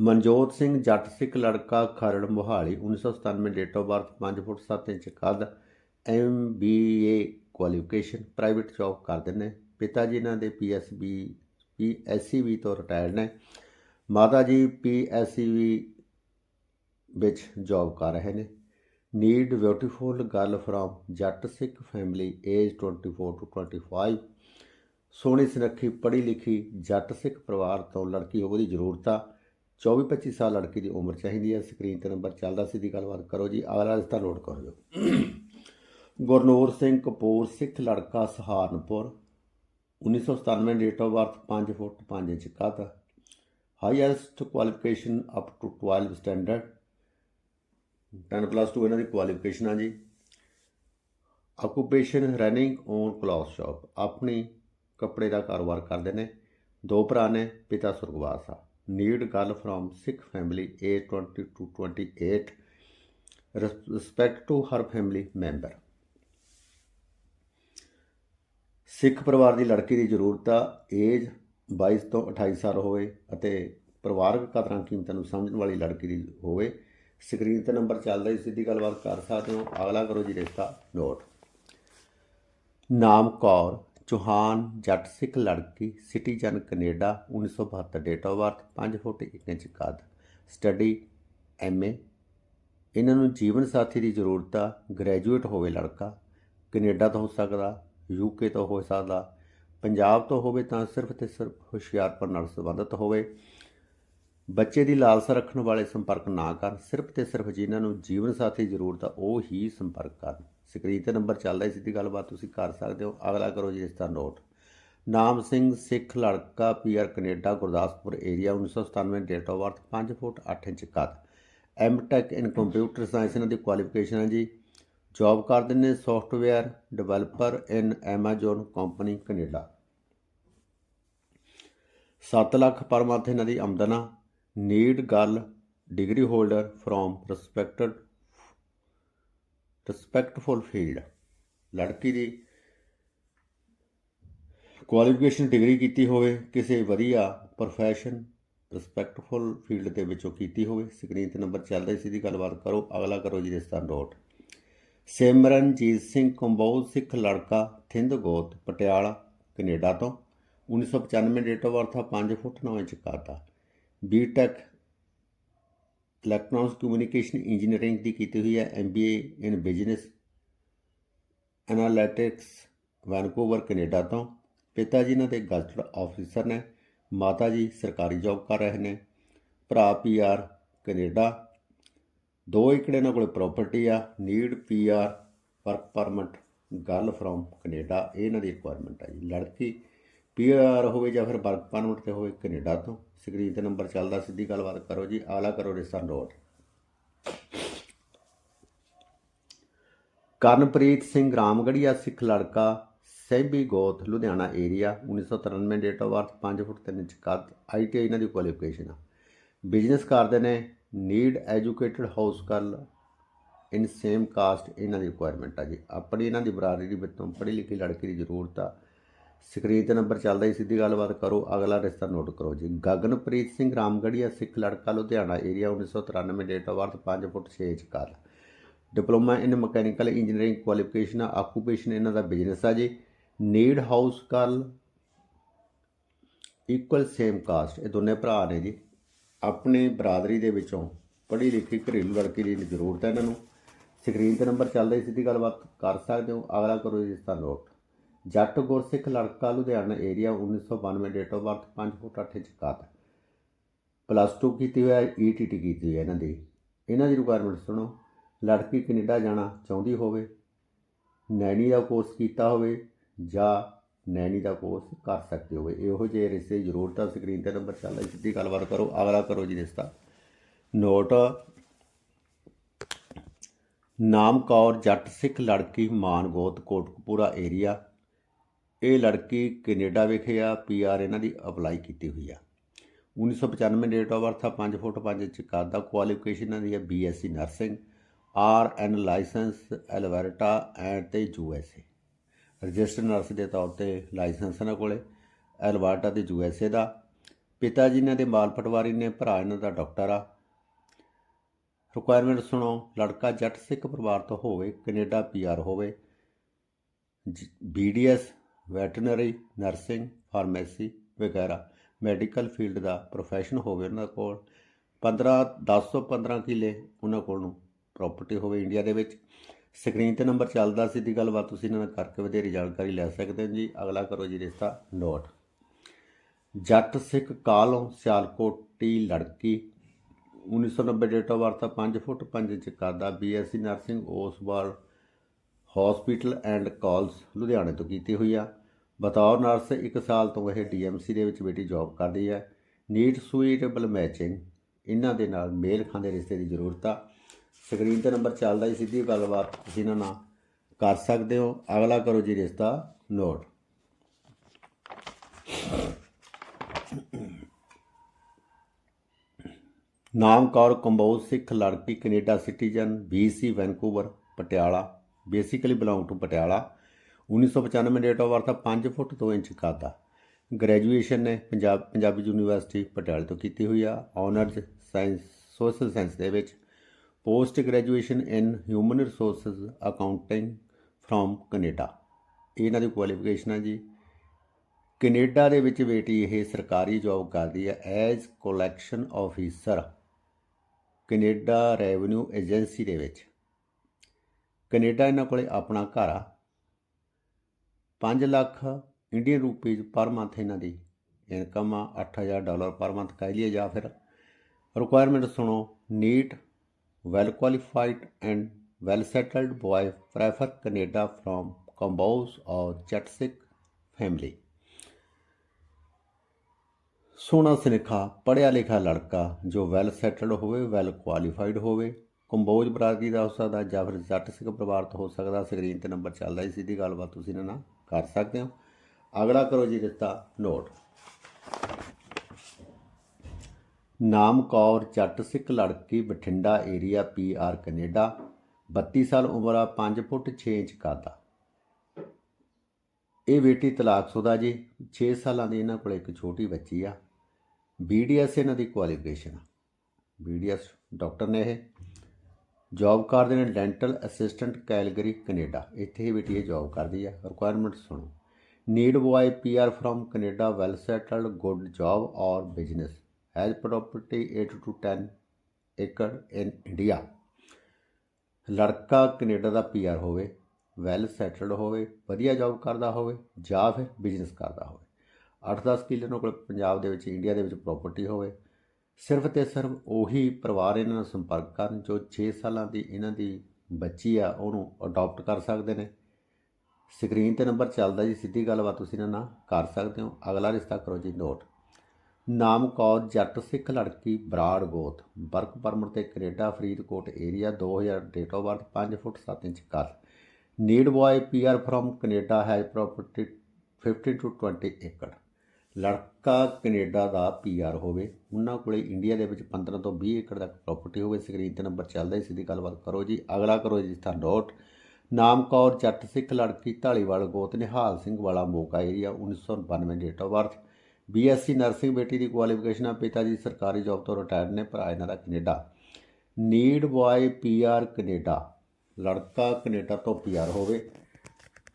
ਮਨਜੋਤ ਸਿੰਘ ਜੱਟ ਸਿੱਖ ਲੜਕਾ Kharar Mohali 1997 date of birth 5 foot 7 inch ਕੱਦ ਐਮਬੀਏ ਕੁਆਲੀਫਿਕੇਸ਼ਨ ਪ੍ਰਾਈਵੇਟ ਜੌਬ ਕਰਦੇ ਨੇ। ਪਿਤਾ ਜੀ ਇਹਨਾਂ ਦੇ ਪੀਐਸਬੀ ਪੀਐਸਸੀਬੀ ਤੋਂ ਰਿਟਾਇਰਡ ਨੇ। ਮਾਤਾ ਜੀ ਪੀਐਸਸੀਬੀ ਵਿੱਚ ਜੌਬ ਕਰ ਰਹੇ ਨੇ। ਨੀਡ ਬਿਊਟੀਫੁਲ ਗਰਲ ਫਰੋਮ ਜੱਟ ਸਿੱਖ ਫੈਮਿਲੀ ਏਜ 24 ਟੂ 25 ਸੋਹਣੀ ਸੁਨੱਖੀ ਪੜ੍ਹੀ ਲਿਖੀ ਜੱਟ ਸਿੱਖ ਪਰਿਵਾਰ ਤੋਂ ਲੜਕੀ ਹੋਵੇ ਦੀ ਜ਼ਰੂਰਤ ਆ। 24 25 ਸਾਲ ਲੜਕੀ ਦੀ ਉਮਰ ਚਾਹੀਦੀ ਹੈ। ਸਕਰੀਨ ਤੇ ਨੰਬਰ ਚੱਲਦਾ ਸਿੱਧੀ ਗੱਲਬਾਤ ਕਰੋ ਜੀ। ਅਗਲਾ ਰਿਸ਼ਤਾ ਨੋਟ ਕਰੋ ਦਿਓ ਗੁਰਨੂਰ ਸਿੰਘ ਕਪੂਰ, ਸਿੱਖ ਲੜਕਾ, Saharanpur. 1997 date of birth 5 foot 5 inch ਕੱਦ। Highest qualification up to 12 standard 10 plus 2 ਇਹਨਾਂ ਦੀ ਕੁਆਲੀਫਿਕੇਸ਼ਨ ਆ ਜੀ। Occupation running on cloth shop ਆਪਣੀ ਕੱਪੜੇ ਦਾ ਕਾਰੋਬਾਰ ਕਰਦੇ ਨੇ। ਦੋ ਭਰਾ ਨੇ, ਪਿਤਾ ਸੁਰਗਵਾਸ ਆ need girl from Sikh family age 20 to 28 respect to her family member Sikh ਪਰਿਵਾਰ ਦੀ ਲੜਕੀ ਦੀ ਜ਼ਰੂਰਤ ਆ ਏਜ 22 ਤੋਂ 28 ਸਾਲ ਹੋਵੇ ਅਤੇ ਪਰਿਵਾਰਕ ਕਦਰਾਂ ਕੀਮਤਾਂ ਨੂੰ ਸਮਝਣ ਵਾਲੀ ਲੜਕੀ ਦੀ ਹੋਵੇ ਸਕਰੀਨ ਤੇ ਨੰਬਰ ਚੱਲਦਾ ਹੈ ਸਿੱਧੀ ਗੱਲਬਾਤ ਕਰ ਸਕਦੇ ਹੋ। ਅਗਲਾ ਕਰੋ ਜੀ ਰਿਸ਼ਤਾ ਨੋਟ। ਨਾਮ ਕੌਰ। ਚੌਹਾਨ ਜੱਟ ਸਿੱਖ ਲੜਕੀ citizen Canada 1972 date of birth 5 foot 1 inch ਕੱਦ ਸਟੱਡੀ ਐਮਏ ਇਹਨਾਂ ਨੂੰ ਜੀਵਨ ਸਾਥੀ ਦੀ ਜ਼ਰੂਰਤ ਆ ਗ੍ਰੈਜੂਏਟ ਹੋਵੇ ਲੜਕਾ, ਕੈਨੇਡਾ ਤੋਂ ਹੋ ਸਕਦਾ ਯੂਕੇ ਤੋਂ ਹੋ ਸਕਦਾ, ਪੰਜਾਬ ਤੋਂ ਹੋਵੇ ਤਾਂ ਸਿਰਫ ਤੇ ਸਿਰਫ ਹੁਸ਼ਿਆਰਪੁਰ ਨਾਲ ਸੰਬੰਧਿਤ ਹੋਵੇ। ਬੱਚੇ ਦੀ ਲਾਲਸਾ ਰੱਖਣ ਵਾਲੇ ਸੰਪਰਕ ਨਾ ਕਰਨ, ਸਿਰਫ ਤੇ ਸਿਰਫ ਜਿਨ੍ਹਾਂ ਨੂੰ ਜੀਵਨ ਸਾਥੀ ਦੀ ਜ਼ਰੂਰਤ ਆ, ਉਹ ਹੀ ਸੰਪਰਕ ਕਰਨ। ਸਕਰੀਨ ਤੇ ਨੰਬਰ ਚੱਲਦਾ ਹੈ ਸਿੱਧੀ ਗੱਲਬਾਤ ਤੁਸੀਂ ਕਰ ਸਕਦੇ ਹੋ। ਅਗਲਾ ਕਰੋ ਜੀ ਇਸ ਦਾ ਨੋਟ। ਨਾਮ ਸਿੰਘ ਸਿੱਖ ਲੜਕਾ PR Canada, Gurdaspur area 1997 date of birth 5 foot 8 inch ਕੱਦ M Tech in computer science ਇਹਨਾਂ ਦੀ ਕੁਆਲੀਫਿਕੇਸ਼ਨ ਹੈ ਜੀ। ਜੌਬ ਕਰਦੇ ਨੇ software developer in Amazon company Canada. 7 lakh per month ਇਹਨਾਂ ਦੀ ਆਮਦਨ ਆ। Need girl degree holder from respected respectful field ਲੜਕੀ ਦੀ ਕੁਆਲੀਫਿਕੇਸ਼ਨ ਡਿਗਰੀ ਕੀਤੀ ਹੋਵੇ, ਕਿਸੇ ਵਧੀਆ ਪ੍ਰੋਫੈਸ਼ਨ ਰਿਸਪੈਕਟਫੁਲ ਫੀਲਡ ਦੇ ਵਿੱਚੋਂ ਕੀਤੀ ਹੋਵੇ। ਸਕਰੀਨ ਤੇ ਨੰਬਰ ਚੱਲਦਾ ਹੈ ਦੀ ਗੱਲਬਾਤ ਕਰੋ। ਅਗਲਾ ਕਰੋ ਜੀ ਰਿਸ਼ਤਾ ਨੋਟ ਸਿਮਰਨਜੀਤ ਸਿੰਘ ਕੰਬੋਜ ਸਿੱਖ ਲੜਕਾ, ਥਿੰਦ ਗੋਤ, ਪਟਿਆਲਾ, ਕੈਨੇਡਾ ਤੋਂ। 1995 ਡੇਟ ਆਫ ਬਰਥ ਆ 5 ਫੁੱਟ 9 ਇੰਚ ਕਾਤਾ ਆ B Tech electronics communication engineering ਦੀ ਕੀਤੀ ਹੋਈ ਹੈ MBA in business analytics Vancouver Canada ਤੋਂ। ਪਿਤਾ ਜੀ ਇਹਨਾਂ ਦੇ ਗਜ਼ਟਡ ਆਫੀਸਰ ਨੇ, ਮਾਤਾ ਜੀ ਸਰਕਾਰੀ ਜੌਬ ਕਰ ਰਹੇ ਨੇ। ਭਰਾ ਪੀਆਰ ਕੈਨੇਡਾ ਦੋ ਏਕੜ ਇਹਨਾਂ ਕੋਲ ਪ੍ਰਾਪਰਟੀ ਆ need PR work permit girl from Canada ਇਹ ਇਹਨਾਂ ਦੀ ਰਿਕੁਆਇਰਮੈਂਟ ਹੈ ਜੀ। ਲੜਕੀ ਪੀਆਰ ਹੋਵੇ ਜਾਂ ਫਿਰ ਵਰਕ ਪਰਮਿਟ ਤੇ ਹੋਵੇ ਕੈਨੇਡਾ ਤੋਂ। ਸਕਰੀਨ ਤੇ ਨੰਬਰ ਚੱਲਦਾ, ਸਿੱਧੀ ਗੱਲਬਾਤ ਕਰੋ ਜੀ, ਆਲਾ ਕਰੋ ਰਿਸ਼ਤਾ ਨੋਟ। ਕਰਨਪ੍ਰੀਤ ਸਿੰਘ ਰਾਮਗੜੀਆ, ਸਿੱਖ ਲੜਕਾ ਸੈਂਬੀ ਗੋਤ, Ludhiana area 1993 date of birth 5 foot 3 inch ਕੱਦ ਆਈਟੀ ਇਹਨਾਂ ਦੀ ਕੁਆਲੀਫਿਕੇਸ਼ਨ ਆ। ਬਿਜ਼ਨਸ ਕਰਦੇ ਨੇ need educated house girl in same caste ਇਹਨਾਂ ਦੀ ਰਿਕੁਆਇਰਮੈਂਟ ਆ ਜੀ। ਆਪਣੀ ਇਹਨਾਂ ਦੀ ਬਰਾਦਰੀ ਦੇ ਵਿੱਚੋਂ ਪੜ੍ਹੀ ਲਿਖੀ ਲੜਕੀ ਦੀ ਜ਼ਰੂਰਤ ਆ। ਸਕਰੀਨ ਤੇ ਨੰਬਰ ਚੱਲਦਾ ਹੀ, ਸਿੱਧੀ ਗੱਲਬਾਤ ਕਰੋ, ਅਗਲਾ ਰਿਸ਼ਤਾ ਨੋਟ ਕਰੋ ਜੀ। ਗਗਨਪ੍ਰੀਤ ਸਿੰਘ ਰਾਮਗੜੀਆ ਸਿੱਖ ਲੜਕਾ, Ludhiana area 1993 date of birth 5 foot 6 inch ਕੱਦ diploma in mechanical engineering qualification occupation ਇਹਨਾਂ ਦਾ ਬਿਜ਼ਨਸ ਆ ਜੀ। Need house girl equal same caste ਇਹ ਦੋਨੇ ਭਰਾ ਨੇ ਜੀ। ਆਪਣੇ ਬਰਾਦਰੀ ਦੇ ਵਿੱਚੋਂ ਪੜ੍ਹੀ ਲਿਖੀ ਘਰੇਲੂ ਲੜਕੀ ਦੀ ਜ਼ਰੂਰਤ ਹੈ ਇਹਨਾਂ ਨੂੰ। ਸਕਰੀਨ ਤੇ ਨੰਬਰ ਚੱਲਦਾ ਹੀ, ਸਿੱਧੀ ਗੱਲਬਾਤ ਕਰ ਸਕਦੇ ਹੋ। ਅਗਲਾ ਕਰੋ ਜੀ ਇਸਦਾ ਨੋਟ। ਜੱਟ ਗੁਰਸਿੱਖ ਲੜਕਾ Ludhiana area 1992 date of birth 5 foot 8 inch ਕੱਦ ਪਲੱਸ 2 ਕੀਤੀ ਹੋਇਆ ਈਟੀਟੀ ਕੀਤੀ ਹੋਈ ਹੈ ਇਹਨਾਂ ਦੀ। ਇਹਨਾਂ ਦੀ ਰਿਕੁਆਇਰਮੈਂਟ ਸੁਣੋ। ਲੜਕੀ ਕੈਨੇਡਾ ਜਾਣਾ ਚਾਹੁੰਦੀ ਹੋਵੇ, ਨੈਣੀ ਦਾ ਕੋਰਸ ਕੀਤਾ ਹੋਵੇ ਜਾਂ ਨੈਣੀ ਦਾ ਕੋਰਸ ਕਰ ਸਕਦੇ ਹੋਵੇ। ਇਹੋ ਜਿਹੇ ਰਿਸ਼ਤੇ ਦੀ ਜ਼ਰੂਰਤ ਸਕਰੀਨ ਤੇ ਨੰਬਰ ਚੱਲਦਾ ਸਿੱਧੀ ਗੱਲਬਾਤ ਕਰੋ, ਅਗਲਾ ਕਰੋ ਜੀ ਰਿਸ਼ਤਾ। ਨੋਟ ਨਾਮ ਕੌਰ ਜੱਟ ਸਿੱਖ ਲੜਕੀ ਮਾਨਗੋਤ ਕੋਟਕਪੂਰਾ ਏਰੀਆ ਇਹ ਲੜਕੀ ਕੈਨੇਡਾ ਵਿਖੇ ਆ ਪੀਆਰ ਇਹਨਾਂ ਦੀ ਅਪਲਾਈ ਕੀਤੀ ਹੋਈ ਆ। 1995 ਡੇਟ ਆਫ ਬਰਥ ਆ 5 ਫੁੱਟ 5 ਇੰਚ ਕੱਦ ਦਾ ਕੁਆਲੀਫਿਕੇਸ਼ਨ ਇਹਨਾਂ ਦੀ ਹੈ BSc nursing R N licence Alberta and ਤੇ ਯੂਐਸਏ ਰਜਿਸਟਰ ਨਰਸ ਦੇ ਤੌਰ ਤੇ ਲਾਇਸੈਂਸ ਇਹਨਾਂ ਕੋਲੇ ਐਲਬਰਟਾ ਤੇ ਯੂਐਸਏ ਦਾ। ਪਿਤਾ ਜੀ ਇਹਨਾਂ ਦੇ ਮਾਲ ਪਟਵਾਰੀ ਨੇ, ਭਰਾ ਇਹਨਾਂ ਦਾ ਡਾਕਟਰ ਆ। ਰਿਕੁਆਇਰਮੈਂਟ ਸੁਣੋ, ਲੜਕਾ ਜੱਟ ਸਿੱਖ ਪਰਿਵਾਰ ਤੋਂ ਹੋਵੇ, ਕੈਨੇਡਾ ਪੀਆਰ ਹੋਵੇ ਬੀਡੀਐਸ ਵੈਟਰਨਰੀ, ਨਰਸਿੰਗ, ਫਾਰਮੇਸੀ ਵਗੈਰਾ। ਮੈਡੀਕਲ ਫੀਲਡ ਦਾ ਪ੍ਰੋਫੈਸ਼ਨ ਹੋਵੇ ਉਹਨਾਂ ਕੋਲ। 15 10 ਤੋਂ 15 ਕਿੱਲੇ ਉਹਨਾਂ ਕੋਲ ਨੂੰ ਪ੍ਰਾਪਰਟੀ ਹੋਵੇ ਇੰਡੀਆ ਦੇ ਵਿੱਚ। ਸਕਰੀਨ ਤੇ ਨੰਬਰ ਚੱਲਦਾ ਸੀ ਦੀ ਗੱਲਬਾਤ ਤੁਸੀਂ ਇਹਨਾਂ ਨਾਲ ਕਰਕੇ ਵਧੇਰੀ ਜਾਣਕਾਰੀ ਲੈ ਸਕਦੇ ਹੋ ਜੀ। ਅਗਲਾ ਕਰੋ ਜੀ ਰਿਸ਼ਤਾ ਨੋਟ ਜੱਟ ਸਿੱਖ ਕਾਲੋਂ ਸਿਆਲਕੋਟੀ ਲੜਕੀ 1990 date of birth 5 foot 5 inch ਕਰਦਾ BSc nursing Oswal hospital and college ਲੁਧਿਆਣੇ ਤੋਂ ਕੀਤੀ ਹੋਈ ਆ। ਬਤੌਰ ਨਰਸ 1 ਸਾਲ ਤੋਂ ਇਹ ਡੀਐਮਸੀ ਦੇ ਵਿੱਚ ਬੇਟੀ ਜੌਬ ਕਰਦੀ ਹੈ। ਨੀਡ ਸੂਟੇਬਲ ਮੈਚਿੰਗ ਇਹਨਾਂ ਦੇ ਨਾਲ ਮੇਲ ਖਾਂਦੇ ਰਿਸ਼ਤੇ ਦੀ ਜ਼ਰੂਰਤ ਆ। ਸਕਰੀਨ ਤੇ ਨੰਬਰ ਚੱਲਦਾ ਹੀ ਸਿੱਧੀ ਗੱਲਬਾਤ ਤੁਸੀਂ ਇਹਨਾਂ ਨਾਲ ਕਰ ਸਕਦੇ ਹੋ। ਅਗਲਾ ਕਰੋ ਜੀ ਰਿਸ਼ਤਾ ਨੋਟ। ਨਾਮ ਕੌਰ ਕੰਬੋਜ ਸਿੱਖ ਲੜਕੀ Canada citizen BC Vancouver, Patiala. Basically belong to Patiala. 1995 date of birth 5 foot 2 inch ਕਾਦਾ ਗ੍ਰੈਜੂਏਸ਼ਨ ਨੇ ਪੰਜਾਬ ਪੰਜਾਬੀ ਯੂਨੀਵਰਸਿਟੀ ਪਟਿਆਲਾ ਤੋਂ ਕੀਤੀ ਹੋਈ ਆ ਆਨਰਸ ਸਾਇੰਸ ਸੋਸ਼ਲ ਸਾਇੰਸ ਦੇ ਵਿੱਚ। Post graduation in human resources accounting from Canada ਇਹਨਾਂ ਦੀ ਕੁਆਲੀਫਿਕੇਸ਼ਨ ਆ ਜੀ। ਕੈਨੇਡਾ ਦੇ ਵਿੱਚ ਬੇਟੀ ਇਹ ਸਰਕਾਰੀ ਜੌਬ ਕਰਦੀ ਹੈ as collection officer Canada Revenue Agency ਦੇ ਵਿੱਚ। ਕੈਨੇਡਾ ਇਹਨਾਂ ਕੋਲੇ ਆਪਣਾ ਘਰ ਆ। 5 lakh Indian rupees per month ਇਹਨਾਂ ਦੀ ਇਨਕਮ ਆ 8000 ਡਾਲਰ ਪਰ ਮੰਥ ਕਹਿ ਲਈਏ ਜਾਂ ਫਿਰ ਰਿਕੁਆਇਰਮੈਂਟ ਸੁਣੋ need well qualified and well settled boy prefer Canada from Kamboj or ਚਟਸਿਕ family ਸੋਹਣਾ ਸੁਨੱਖਾ, ਪੜ੍ਹਿਆ ਲਿਖਿਆ ਲੜਕਾ ਜੋ ਵੈਲ ਸੈਟਲਡ ਹੋਵੇ ਵੈਲ ਕੁਆਲੀਫਾਈਡ ਹੋਵੇ, ਕੰਬੋਜ ਬਰਾਦਰੀ ਦਾ ਹੋ ਸਕਦਾ ਜਾਂ ਫਿਰ ਜੱਟ ਸਿੱਖ ਪਰਿਵਾਰ ਤੋਂ ਹੋ ਸਕਦਾ ਸਕਰੀਨ ਤੇ ਨੰਬਰ ਚੱਲਦਾ ਹੈ ਸਿੱਧੀ ਗੱਲਬਾਤ ਤੁਸੀਂ ਇਹਨਾਂ ਨਾਲ ਕਰ ਸਕਦੇ ਹੋ। ਅਗਲਾ ਕਰੋ ਜੀ ਰਿਸ਼ਤਾ ਨੋਟ। ਨਾਮ ਕੌਰ ਜੱਟ ਸਿੱਖ ਲੜਕੀ, Bathinda area P R Canada 32 ਸਾਲ ਉਮਰ ਆ 5 ਫੁੱਟ 6 ਇੰਚ ਕਾਦਾ। ਇਹ ਬੇਟੀ ਤਲਾਕਸ਼ੁਦਾ ਜੀ 6 ਸਾਲਾਂ ਦੀ ਇਹਨਾਂ ਕੋਲ ਇੱਕ ਛੋਟੀ ਬੱਚੀ ਆ। ਬੀਡੀਐਸ ਇਹਨਾਂ ਦੀ ਕੁਆਲੀਫਿਕੇਸ਼ਨ ਆ। ਬੀਡੀਐਸ ਡਾਕਟਰ ਨੇ ਇਹ। ਜੌਬ ਕਰਦੇ ਨੇ ਡੈਂਟਲ ਅਸਿਸਟੈਂਟ ਕੈਲਗਰੀ ਕੈਨੇਡਾ। ਇੱਥੇ ਹੀ ਬੇਟੀ ਇਹ ਜੌਬ ਕਰਦੀ ਆ। ਰਿਕੁਆਇਰਮੈਂਟ ਸੁਣੋ। Need boy PR from Canada well settled good job or business has property 8 to 10 acre in India ਲੜਕਾ ਕੈਨੇਡਾ ਦਾ ਪੀਆਰ ਹੋਵੇ ਵੈਲ ਸੈਟਲਡ ਹੋਵੇ, ਵਧੀਆ ਜੌਬ ਕਰਦਾ ਹੋਵੇ ਜਾਂ ਫਿਰ ਬਿਜ਼ਨਸ ਕਰਦਾ ਹੋਵੇ। 8-10 ਕਿੱਲੇ ਉਹਨਾਂ ਕੋਲ ਪੰਜਾਬ ਦੇ ਵਿੱਚ ਇੰਡੀਆ ਦੇ ਵਿੱਚ ਪ੍ਰਾਪਰਟੀ ਹੋਵੇ। ਸਿਰਫ ਤੇ ਸਿਰਫ ਉਹੀ ਪਰਿਵਾਰ ਇਹਨਾਂ ਨਾਲ ਸੰਪਰਕ ਕਰਨ ਜੋ 6 ਸਾਲਾਂ ਦੀ ਇਹਨਾਂ ਦੀ ਬੱਚੀ ਆ, ਉਹਨੂੰ ਅਡਾਪਟ ਕਰ ਸਕਦੇ ਨੇ। ਸਕਰੀਨ ਤੇ ਨੰਬਰ ਚੱਲਦਾ ਜੀ, ਸਿੱਧੀ ਗੱਲਬਾਤ ਤੁਸੀਂ ਇਹਨਾਂ ਨਾਲ ਕਰ ਸਕਦੇ ਹੋ। ਅਗਲਾ ਰਿਸ਼ਤਾ ਕਰੋ ਜੀ ਨੋਟ ਨਾਮ ਕੌਰ, ਜੱਟ ਸਿੱਖ ਲੜਕੀ, ਬਰਾੜ ਗੋਤ। ਵਰਕ ਪਰਮਿਟ ਤੇ Canada, Faridkot area 2000 date of birth 5 foot 7 inch ਕਰ need boy PR from Canada has property 15 to 20 acre. ਲੜਕਾ ਕੈਨੇਡਾ ਦਾ ਪੀਆਰ ਹੋਵੇ, ਉਹਨਾਂ ਕੋਲੇ ਇੰਡੀਆ ਦੇ ਵਿੱਚ 15 ਤੋਂ 20 ਏਕੜ ਤੱਕ ਪ੍ਰਾਪਰਟੀ ਹੋਵੇ ਸਕਰੀਨ ਤੇ ਨੰਬਰ ਚੱਲਦਾ ਹੈ ਸਿੱਧੀ ਗੱਲਬਾਤ ਕਰੋ ਜੀ। ਅਗਲਾ ਕਰੋ ਜੀ ਤਾਂ ਡੋਟ ਨਾਮ ਕੌਰ, ਜੱਟ ਸਿੱਖ ਲੜਕੀ ਢਾਲੀਵਾਲ ਗੋਤ, Nihal Singh Wala Moga area 1992 date of birth BSc nursing ਬੇਟੀ ਦੀ ਕੁਆਲੀਫਿਕੇਸ਼ਨ ਆ, ਪਿਤਾ ਜੀ ਸਰਕਾਰੀ ਜੌਬ ਤੋਂ ਰਿਟਾਇਰ ਨੇ, ਭਰਾ ਇਹਨਾਂ ਦਾ Canada. Need boy PR Canada. ਲੜਕਾ ਕੈਨੇਡਾ ਤੋਂ ਪੀਆਰ ਹੋਵੇ।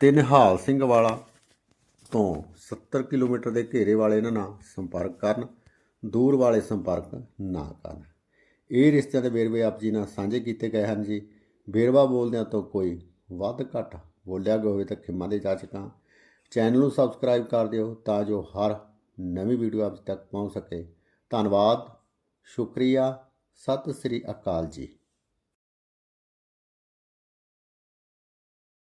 ਤੇ ਨਿਹਾਲ ਸਿੰਘ ਵਾਲਾ ਤੋਂ 70 ਕਿਲੋਮੀਟਰ ਦੇ ਘੇਰੇ ਵਾਲੇ ਇਹਨਾਂ ਨਾਲ ਸੰਪਰਕ ਕਰਨ, ਦੂਰ ਵਾਲੇ ਸੰਪਰਕ ਨਾ ਕਰਨ। ਇਹ ਰਿਸ਼ਤਿਆਂ ਦੇ ਵੇਰਵੇ ਆਪ ਜੀ ਨਾਲ ਸਾਂਝੇ ਕੀਤੇ ਗਏ ਹਨ ਜੀ। ਵੇਰਵਾ ਬੋਲਦਿਆਂ ਤੋਂ ਕੋਈ ਵੱਧ ਘੱਟ ਬੋਲਿਆ ਗਿਆ ਹੋਵੇ ਤਾਂ ਖਿਮਾ ਦੇ ਜਾਚਕਾਂ ਚੈਨਲ ਨੂੰ ਸਬਸਕ੍ਰਾਈਬ ਕਰ ਦਿਓ ਤਾਂ ਜੋ ਹਰ ਨਵੀਂ ਵੀਡੀਓ ਆਪ ਤੱਕ ਪਹੁੰਚ ਸਕੇ। ਧੰਨਵਾਦ। ਸ਼ੁਕਰੀਆ। ਸਤਿ ਸ੍ਰੀ ਅਕਾਲ ਜੀ।